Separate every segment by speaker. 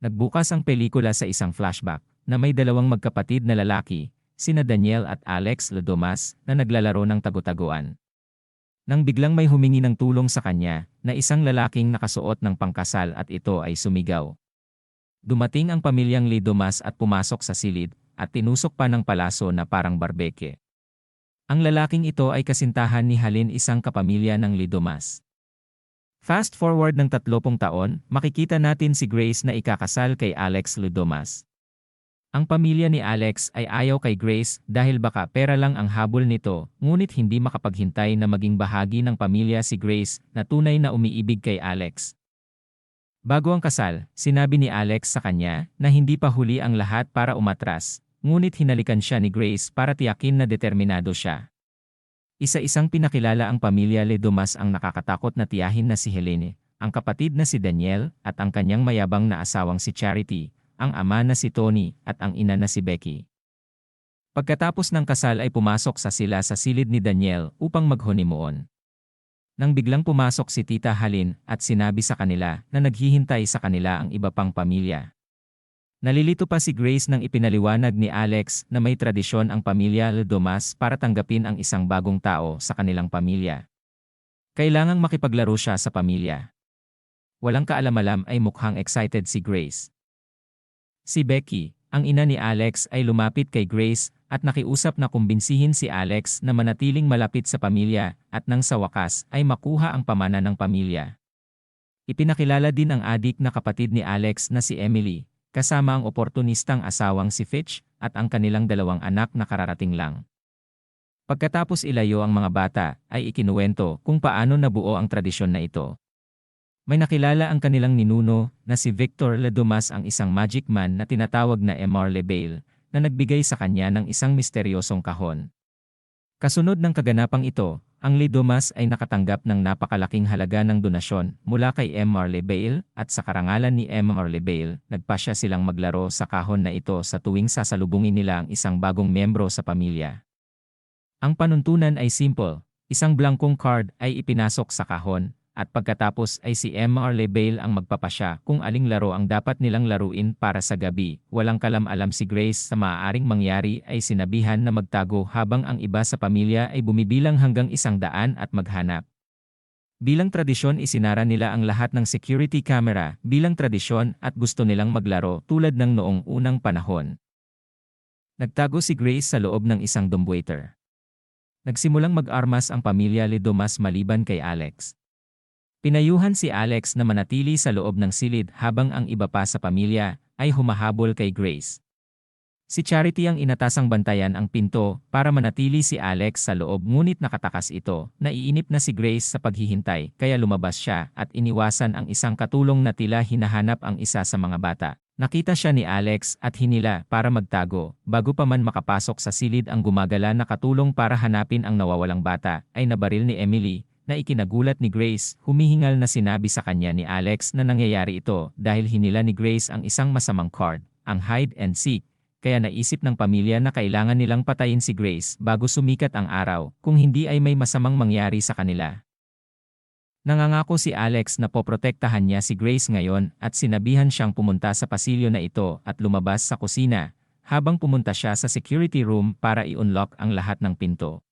Speaker 1: Nagbukas ang pelikula sa isang flashback na may dalawang magkapatid na lalaki, sina Daniel at Alex Lodomas na naglalaro ng tago-taguan. Nang biglang may humingi ng tulong sa kanya na isang lalaking nakasuot ng pangkasal at ito ay sumigaw. Dumating ang pamilyang Lidomas at pumasok sa silid at tinusok pa ng palaso na parang barbeke. Ang lalaking ito ay kasintahan ni Halin isang kapamilya ng Lidomas. Fast forward ng 30 taon, makikita natin si Grace na ikakasal kay Alex Ludomas. Ang pamilya ni Alex ay ayaw kay Grace dahil baka pera lang ang habol nito, ngunit hindi makapaghintay na maging bahagi ng pamilya si Grace na tunay na umiibig kay Alex. Bago ang kasal, sinabi ni Alex sa kanya na hindi pa huli ang lahat para umatras, ngunit hinalikan siya ni Grace para tiyakin na determinado siya. Isa-isang pinakilala ang pamilya Ledumas ang nakakatakot na tiyahin na si Helene, ang kapatid na si Daniel, at ang kanyang mayabang na asawang si Charity, ang ama na si Tony, at ang ina na si Becky. Pagkatapos ng kasal ay pumasok sa sila sa silid ni Daniel upang maghoneymoon. Nang biglang pumasok si Tita Halin at sinabi sa kanila na naghihintay sa kanila ang iba pang pamilya. Nalilito pa si Grace nang ipinaliwanag ni Alex na may tradisyon ang pamilya Ledomas para tanggapin ang isang bagong tao sa kanilang pamilya. Kailangang makipaglaro siya sa pamilya. Walang kaalam-alam ay mukhang excited si Grace. Si Becky, ang ina ni Alex ay lumapit kay Grace at nakiusap na kumbinsihin si Alex na manatiling malapit sa pamilya at nang sa wakas ay makuha ang pamana ng pamilya. Ipinakilala din ang adik na kapatid ni Alex na si Emily, kasama ang oportunistang asawang si Fitch at ang kanilang dalawang anak na kararating lang. Pagkatapos ilayo ang mga bata, ay ikinuwento kung paano nabuo ang tradisyon na ito. May nakilala ang kanilang ninuno na si Victor Ledumas ang isang magic man na tinatawag na Emar Lebale na nagbigay sa kanya ng isang misteryosong kahon. Kasunod ng kaganapang ito, ang Lidomas ay nakatanggap ng napakalaking halaga ng donasyon mula kay M. Marley Bale at sa karangalan ni M. Marley Bale, nagpasya silang maglaro sa kahon na ito sa tuwing sasalubungin nila ang isang bagong membro sa pamilya. Ang panuntunan ay simple, isang blankong card ay ipinasok sa kahon at pagkatapos ay si M.R. Lebale ang magpapasya kung aling laro ang dapat nilang laruin para sa gabi. Walang kalam-alam si Grace sa maaaring mangyari ay sinabihan na magtago habang ang iba sa pamilya ay bumibilang hanggang isang daan at maghanap. Bilang tradisyon isinara nila ang lahat ng security camera bilang tradisyon at gusto nilang maglaro tulad ng noong unang panahon. Nagtago si Grace sa loob ng isang dumbwaiter. Nagsimulang mag-armas ang pamilya Lidomas maliban kay Alex. Pinayuhan si Alex na manatili sa loob ng silid habang ang iba pa sa pamilya ay humahabol kay Grace. Si Charity ang inatasang bantayan ang pinto para manatili si Alex sa loob ngunit nakatakas ito. Naiinip na si Grace sa paghihintay kaya lumabas siya at iniwasan ang isang katulong na tila hinahanap ang isa sa mga bata. Nakita siya ni Alex at hinila para magtago. Bago pa man makapasok sa silid ang gumagala na katulong para hanapin ang nawawalang bata, ay nabaril ni Emily, na ikinagulat ni Grace, humihingal na sinabi sa kanya ni Alex na nangyayari ito dahil hinila ni Grace ang isang masamang card, ang hide and seek, kaya naisip ng pamilya na kailangan nilang patayin si Grace bago sumikat ang araw kung hindi ay may masamang mangyari sa kanila. Nangangako si Alex na poprotektahan niya si Grace ngayon at sinabihan siyang pumunta sa pasilyo na ito at lumabas sa kusina habang pumunta siya sa security room para i-unlock ang lahat ng pinto.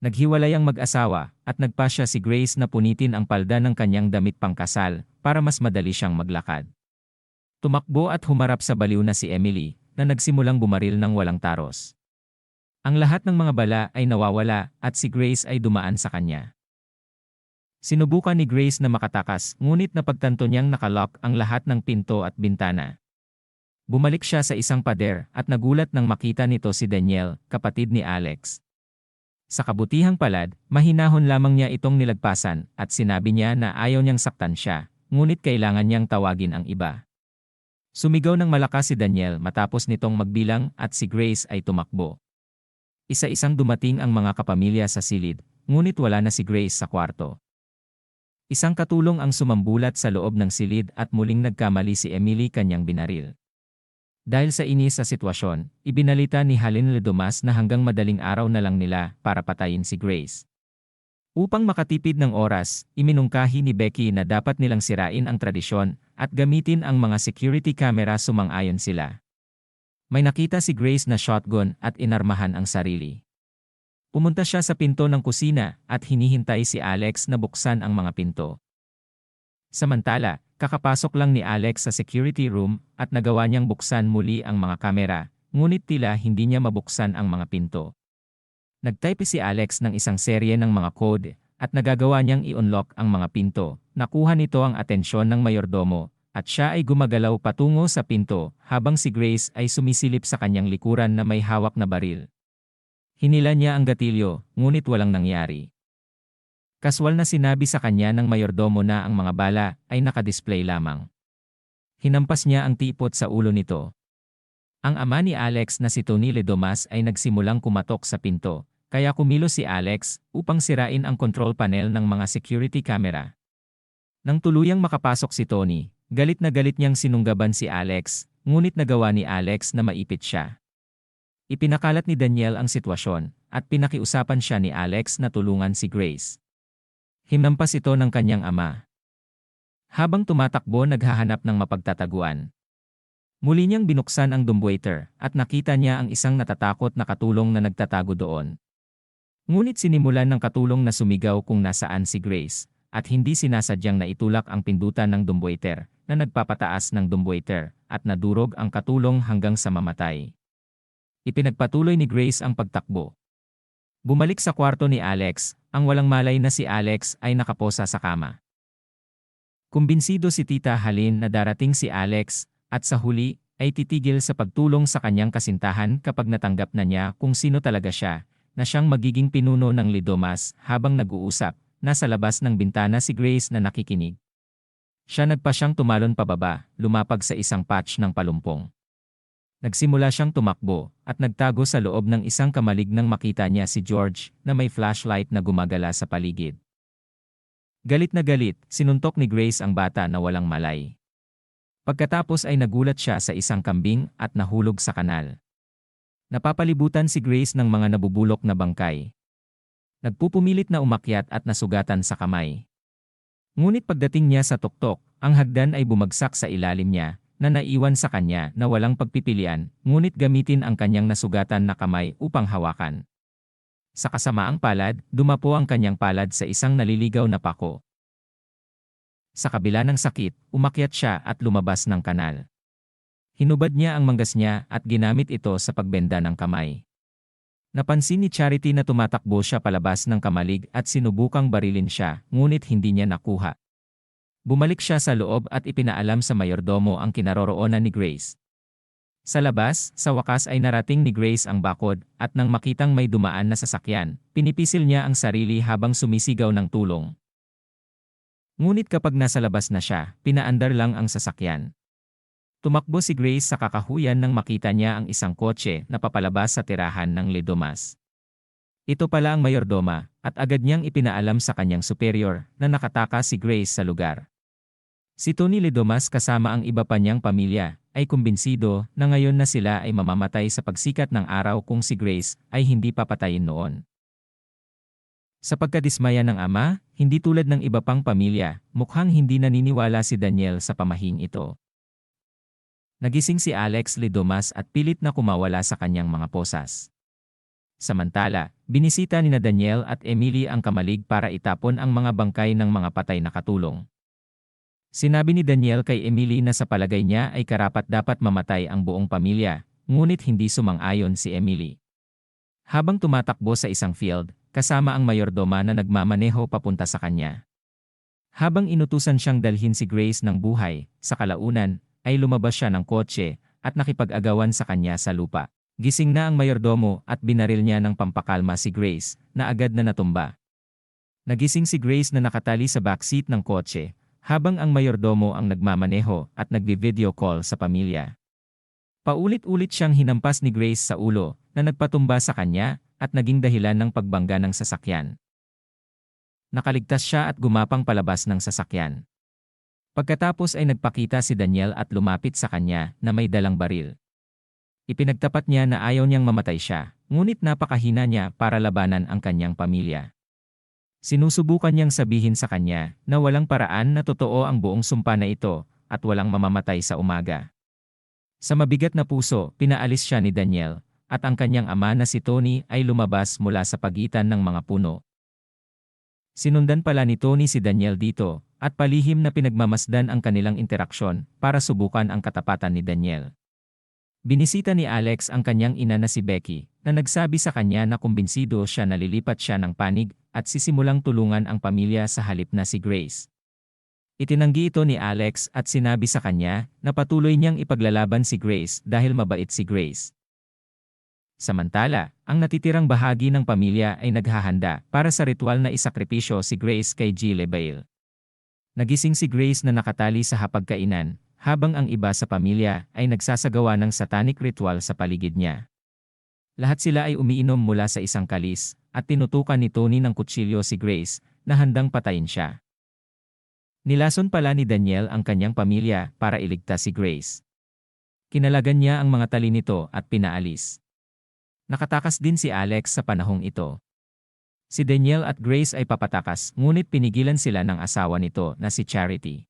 Speaker 1: Naghiwalay ang mag-asawa at nagpasya si Grace na punitin ang palda ng kanyang damit pangkasal para mas madali siyang maglakad. Tumakbo at humarap sa baliw na si Emily na nagsimulang bumaril ng walang taros. Ang lahat ng mga bala ay nawawala at si Grace ay dumaan sa kanya. Sinubukan ni Grace na makatakas ngunit napagtanto niyang nakalock ang lahat ng pinto at bintana. Bumalik siya sa isang pader at nagulat nang makita nito si Daniel, kapatid ni Alex. Sa kabutihang palad, mahinahon lamang niya itong nilagpasan at sinabi niya na ayaw niyang saktan siya, ngunit kailangan niyang tawagin ang iba. Sumigaw ng malakas si Daniel matapos nitong magbilang at si Grace ay tumakbo. Isa-isang dumating ang mga kapamilya sa silid, ngunit wala na si Grace sa kwarto. Isang katulong ang sumambulat sa loob ng silid at muling nagkamali si Emily kanyang binaril. Dahil sa inis sa sitwasyon, ibinalita ni Halin Ledumas na hanggang madaling araw na lang nila para patayin si Grace. Upang makatipid ng oras, iminungkahi ni Becky na dapat nilang sirain ang tradisyon at gamitin ang mga security camera sumang-ayon sila. May nakita si Grace na shotgun at inarmahan ang sarili. Pumunta siya sa pinto ng kusina at hinihintay si Alex na buksan ang mga pinto. Samantala, kakapasok lang ni Alex sa security room at nagawa niyang buksan muli ang mga kamera, ngunit tila hindi niya mabuksan ang mga pinto. Nagtype si Alex ng isang serye ng mga code at nagagawa niyang i-unlock ang mga pinto. Nakuha nito ang atensyon ng mayordomo at siya ay gumagalaw patungo sa pinto habang si Grace ay sumisilip sa kanyang likuran na may hawak na baril. Hinila niya ang gatilyo, ngunit walang nangyari. Kaswal na sinabi sa kanya ng mayordomo na ang mga bala ay nakadisplay lamang. Hinampas niya ang tipot sa ulo nito. Ang ama ni Alex na si Tony Ledomas ay nagsimulang kumatok sa pinto, kaya kumilos si Alex upang sirain ang control panel ng mga security camera. Nang tuluyang makapasok si Tony, galit na galit niyang sinunggaban si Alex, ngunit nagawa ni Alex na maipit siya. Ipinakalat ni Daniel ang sitwasyon, at pinakiusapan siya ni Alex na tulungan si Grace. Himnampas ito ng kanyang ama. Habang tumatakbo naghahanap ng mapagtataguan. Muli niyang binuksan ang dumbwaiter at nakita niya ang isang natatakot na katulong na nagtatago doon. Ngunit sinimulan ng katulong na sumigaw kung nasaan si Grace, at hindi sinasadyang na itulak ang pindutan ng dumbwaiter, na nagpapataas ng dumbwaiter, at nadurog ang katulong hanggang sa mamatay. Ipinagpatuloy ni Grace ang pagtakbo. Bumalik sa kwarto ni Alex, ang walang malay na si Alex ay nakaposa sa kama. Kumbinsido si Tita Halin na darating si Alex, at sa huli, ay titigil sa pagtulong sa kanyang kasintahan kapag natanggap na niya kung sino talaga siya, na siyang magiging pinuno ng Lidomas habang nag-uusap, nasa labas ng bintana si Grace na nakikinig. Siya nagpa siyang tumalon pababa, lumapag sa isang patch ng palumpong. Nagsimula siyang tumakbo at nagtago sa loob ng isang kamalig nang makita niya si George na may flashlight na gumagala sa paligid. Galit na galit, sinuntok ni Grace ang bata na walang malay. Pagkatapos ay nagulat siya sa isang kambing at nahulog sa kanal. Napapalibutan si Grace ng mga nabubulok na bangkay. Nagpupumilit na umakyat at nasugatan sa kamay. Ngunit pagdating niya sa tuktok, ang hagdan ay bumagsak sa ilalim niya, na naiwan sa kanya na walang pagpipilian, ngunit gamitin ang kanyang nasugatan na kamay upang hawakan. Sa kasamaang palad, dumapo ang kanyang palad sa isang naliligaw na pako. Sa kabila ng sakit, umakyat siya at lumabas ng kanal. Hinubad niya ang manggas niya at ginamit ito sa pagbenda ng kamay. Napansin ni Charity na tumatakbo siya palabas ng kamalig at sinubukang barilin siya, ngunit hindi niya nakuha. Bumalik siya sa loob at ipinaalam sa mayordomo ang kinaroroonan ni Grace. Sa labas, sa wakas ay narating ni Grace ang bakod at nang makitang may dumaan na sasakyan, pinipisil niya ang sarili habang sumisigaw ng tulong. Ngunit kapag nasa labas na siya, pinaandar lang ang sasakyan. Tumakbo si Grace sa kakahuyan nang makita niya ang isang kotse na papalabas sa tirahan ng Ledomas. Ito pala ang mayordoma, at agad niyang ipinaalam sa kanyang superior na nakataka si Grace sa lugar. Si Tony Ledomas kasama ang iba pa niyang pamilya ay kumbinsido na ngayon na sila ay mamamatay sa pagsikat ng araw kung si Grace ay hindi papatayin noon. Sa pagkadismaya ng ama, hindi tulad ng iba pang pamilya, mukhang hindi naniniwala si Daniel sa pamahing ito. Nagising si Alex Lidomas at pilit na kumawala sa kanyang mga posas. Samantala, binisita ni na Daniel at Emily ang kamalig para itapon ang mga bangkay ng mga patay na katulong. Sinabi ni Daniel kay Emily na sa palagay niya ay karapat dapat mamatay ang buong pamilya, ngunit hindi sumang-ayon si Emily. Habang tumatakbo sa isang field, kasama ang mayordoma na nagmamaneho papunta sa kanya. Habang inutusan siyang dalhin si Grace ng buhay, sa kalaunan, ay lumabas siya ng kotse at nakipag-agawan sa kanya sa lupa. Gising na ang mayordomo at binaril niya ng pampakalma si Grace, na agad na natumba. Nagising si Grace na nakatali sa backseat ng kotse, habang ang mayordomo ang nagmamaneho at nagbi-video call sa pamilya. Paulit-ulit siyang hinampas ni Grace sa ulo, na nagpatumba sa kanya at naging dahilan ng pagbangga ng sasakyan. Nakaligtas siya at gumapang palabas ng sasakyan. Pagkatapos ay nagpakita si Daniel at lumapit sa kanya na may dalang baril. Ipinagtapat niya na ayaw niyang mamatay siya, ngunit napakahina niya para labanan ang kanyang pamilya. Sinusubukan niyang sabihin sa kanya na walang paraan na totoo ang buong sumpa na ito, at walang mamamatay sa umaga. Sa mabigat na puso, pinaalis siya ni Daniel, at ang kanyang ama na si Tony ay lumabas mula sa pagitan ng mga puno. Sinundan pala ni Tony si Daniel dito, at palihim na pinagmamasdan ang kanilang interaksyon para subukan ang katapatan ni Daniel. Binisita ni Alex ang kanyang ina na si Becky, na nagsabi sa kanya na kumbinsido siya na lilipat siya ng panig at sisimulang tulungan ang pamilya sa halip na si Grace. Itinanggi ito ni Alex at sinabi sa kanya na patuloy niyang ipaglalaban si Grace dahil mabait si Grace. Samantala, ang natitirang bahagi ng pamilya ay naghahanda para sa ritual na isakripisyo si Grace kay Gile Bale. Nagising si Grace na nakatali sa hapagkainan, habang ang iba sa pamilya ay nagsasagawa ng satanic ritual sa paligid niya. Lahat sila ay umiinom mula sa isang kalis, at tinutukan ni Tony ng kutsilyo si Grace, na handang patayin siya. Nilason pala ni Daniel ang kanyang pamilya para iligtas si Grace. Kinalagan niya ang mga tali nito at pinaalis. Nakatakas din si Alex sa panahong ito. Si Daniel at Grace ay papatakas ngunit pinigilan sila ng asawa nito na si Charity.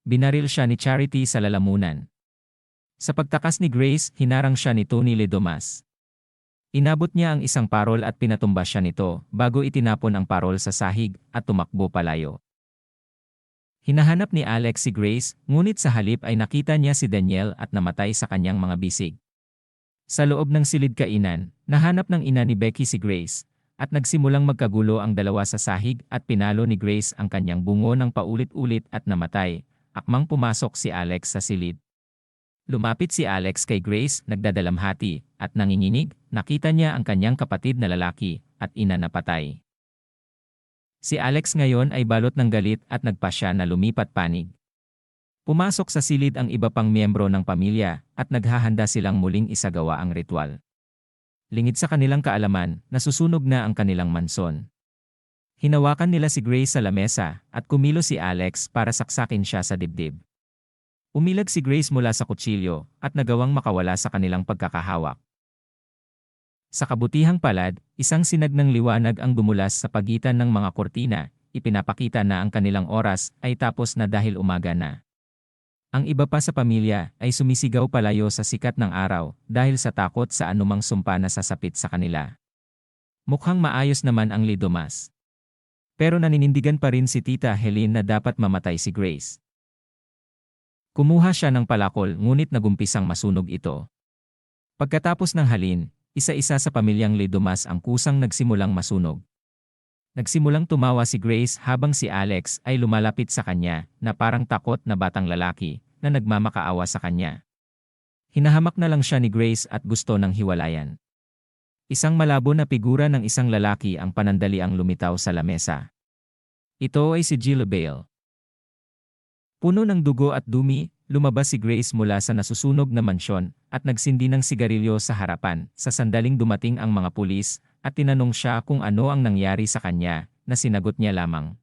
Speaker 1: Binaril siya ni Charity sa lalamunan. Sa pagtakas ni Grace, hinarang siya ni Tony Ledomas. Inabot niya ang isang parol at pinatumba siya nito bago itinapon ang parol sa sahig at tumakbo palayo. Hinahanap ni Alex si Grace, ngunit sa halip ay nakita niya si Daniel at namatay sa kanyang mga bisig. Sa loob ng silid kainan, nahanap ng ina ni Becky si Grace, at nagsimulang magkagulo ang dalawa sa sahig at pinalo ni Grace ang kanyang bungo ng paulit-ulit at namatay, akmang pumasok si Alex sa silid. Lumapit si Alex kay Grace, nagdadalamhati, at nanginginig, nakita niya ang kanyang kapatid na lalaki, at ina na patay. Si Alex ngayon ay balot ng galit at nagpasya na lumipat panig. Pumasok sa silid ang iba pang miyembro ng pamilya at naghahanda silang muling isagawa ang ritual. Lingid sa kanilang kaalaman, nasusunog na ang kanilang manson. Hinawakan nila si Grace sa lamesa at kumilo si Alex para saksakin siya sa dibdib. Umilag si Grace mula sa kutsilyo at nagawang makawala sa kanilang pagkakahawak. Sa kabutihang palad, isang sinag ng liwanag ang dumulas sa pagitan ng mga kortina, ipinapakita na ang kanilang oras ay tapos na dahil umaga na. Ang iba pa sa pamilya ay sumisigaw palayo sa sikat ng araw dahil sa takot sa anumang sumpa na sasapit sa kanila. Mukhang maayos naman ang lidomas. Pero naninindigan pa rin si Tita Helene na dapat mamatay si Grace. Kumuha siya ng palakol ngunit nagumpisang masunog ito. Pagkatapos ng halin, isa-isa sa pamilyang lidomas ang kusang nagsimulang masunog. Nagsimulang tumawa si Grace habang si Alex ay lumalapit sa kanya na parang takot na batang lalaki na nagmamakaawa sa kanya. Hinahamak na lang siya ni Grace at gusto ng hiwalayan. Isang malabo na figura ng isang lalaki ang panandali ang lumitaw sa lamesa. Ito ay si Jill Bale. Puno ng dugo at dumi, lumabas si Grace mula sa nasusunog na mansyon at nagsindi ng sigarilyo sa harapan sa sandaling dumating ang mga pulis at tinanong siya kung ano ang nangyari sa kanya, na sinagot niya lamang,